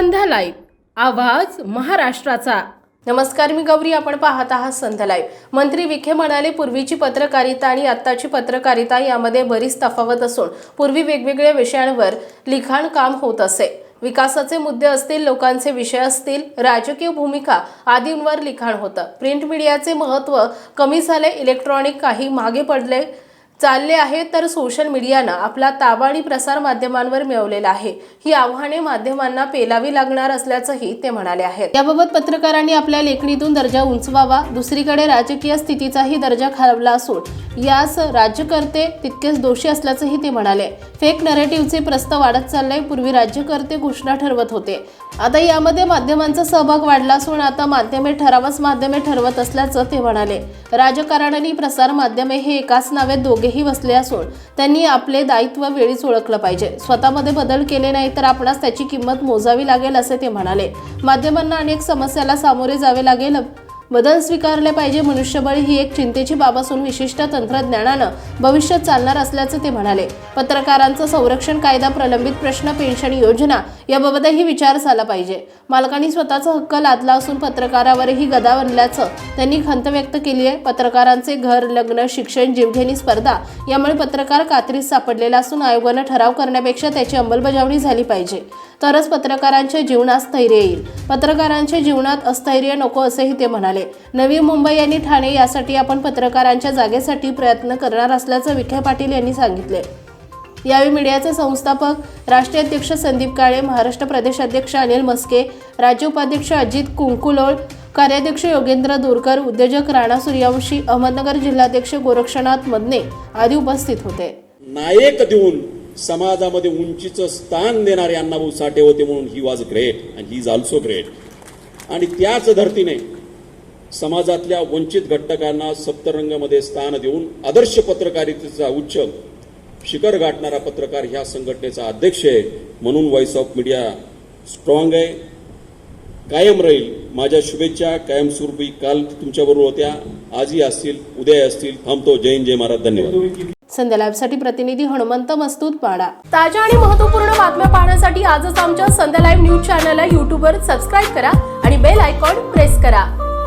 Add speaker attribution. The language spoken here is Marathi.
Speaker 1: संध्या लाईव्ह. आवाज महाराष्ट्राचा. नमस्कार मी गौरी. आपण पाहत आहात संध्या लाईव्ह. मंत्री विखे म्हणाले पूर्वीची पत्रकारिता आणि आत्ताची पत्रकारिता यामध्ये बरीच तफावत असून पूर्वी वेगवेगळ्या विषयांवर लिखाण काम होत असे. विकासाचे मुद्दे असतील लोकांचे विषय असतील राजकीय भूमिका आदींवर लिखाण होतं. प्रिंट मीडियाचे महत्त्व कमी झाले इलेक्ट्रॉनिक काही मागे पडले चालले आहे तर सोशल मीडियानं आपला ताबा आणि प्रसार माध्यमांवर मिळवलेला आहे. ही आव्हाने माध्यमांना पेलावी लागणार असल्याचंही ते म्हणाले आहेत. याबाबत पत्रकारांनी आपल्या लेखणीतून दर्जा उंचवावा दुसरीकडे राजकीय स्थितीचाही दर्जा खालवला असून यास राज्यकर्ते तितकेच दोषी असल्याचंही ते म्हणाले. फेक नरेटिव्हचे प्रस्त वाढत चाललंय पूर्वी राज्यकर्ते घोषणा ठरवत होते. आता यामध्ये माध्यमांचा सहभाग वाढला असून आता माध्यमे ठरावच माध्यमे ठरवत असल्याचं ते म्हणाले. राजकारण आणि प्रसार माध्यमे हे एकाच नावे दोघेही बसले असून त्यांनी आपले दायित्व वेळीच ओळखलं पाहिजे. स्वतःमध्ये बदल केले नाही तर आपणास त्याची किंमत मोजावी लागेल असे ते म्हणाले. माध्यमांना अनेक समस्याला सामोरे जावे लागेल बदल स्वीकारले पाहिजे मनुष्यबळ ही एक चिंतेची बाब असून विशिष्ट तंत्रज्ञानानं भविष्यात चालणार असल्याचं ते म्हणाले. पत्रकारांचं संरक्षण कायदा प्रलंबित प्रश्न पेन्शन योजना याबाबतही विचार झाला पाहिजे. मालकांनी स्वतःचा हक्क लादला असून पत्रकारावरही गदा बनल्याचं त्यांनी खंत व्यक्त केली आहे. पत्रकारांचे घर लग्न शिक्षण जीवघेणी स्पर्धा यामुळे पत्रकार कात्रीस सापडलेला असून आयोगानं ठराव करण्यापेक्षा त्याची अंमलबजावणी झाली पाहिजे. तरच पत्रकारांच्या जीवनात स्थैर्य येईल. पत्रकारांच्या जीवनात अस्थैर्य नको असेही ते म्हणाले. नवी मुंबई आणि ठाणे यासाठी आपण पत्रकारांच्या जागेसाठी प्रयत्न करणार असल्याचं विखे पाटील यांनी सांगितले. यावेळी मीडियाचे संस्थापक राष्ट्रीय अध्यक्ष संदीप काळे महाराष्ट्र प्रदेश अध्यक्ष अनिल मस्के राज्य उपाध्यक्ष अजित कुंकुलोळ कार्याध्यक्ष योगेंद्र दोरकर उद्योजक राणा सूर्यवंशी अहमदनगर जिल्हाध्यक्ष गोरक्षनाथ मदने आदी उपस्थित होते.
Speaker 2: नायक देऊन समाजामध्ये उंचीचं स्थान देणारे अण्णाभाऊ साठे होते म्हणून he was great and he is also great आणि त्याच धर्तीने समाजातल्या वंचित घटकांना सप्तरंगामध्ये स्थान देऊन आदर्श पत्रकारितेचा उच्च शिखर गाठणारा पत्रकार ह्या संघटनेचा अध्यक्ष आहे. म्हणून व्हॉइस ऑफ मीडिया स्ट्रॉंग आहे. कायम राहील. माझ्या शुभेच्छा. कायमस्वरूपी काल तुमच्याबरोबर होत्या. आजही असतील. उद्या असतील. थांबतो. जय हिंद. जय महाराज. धन्यवाद.
Speaker 1: संध्या लाईव्हसाठी प्रतिनिधी हनुमंत मस्तूत पाडा ताज्या आणि महत्त्वपूर्ण बातम्या पाहण्यासाठी आजच आमच्या संध्या लाईव्ह न्यूज चॅनलला युट्यूबवर सबस्क्राईब करा आणि बेल आयकॉन प्रेस करा.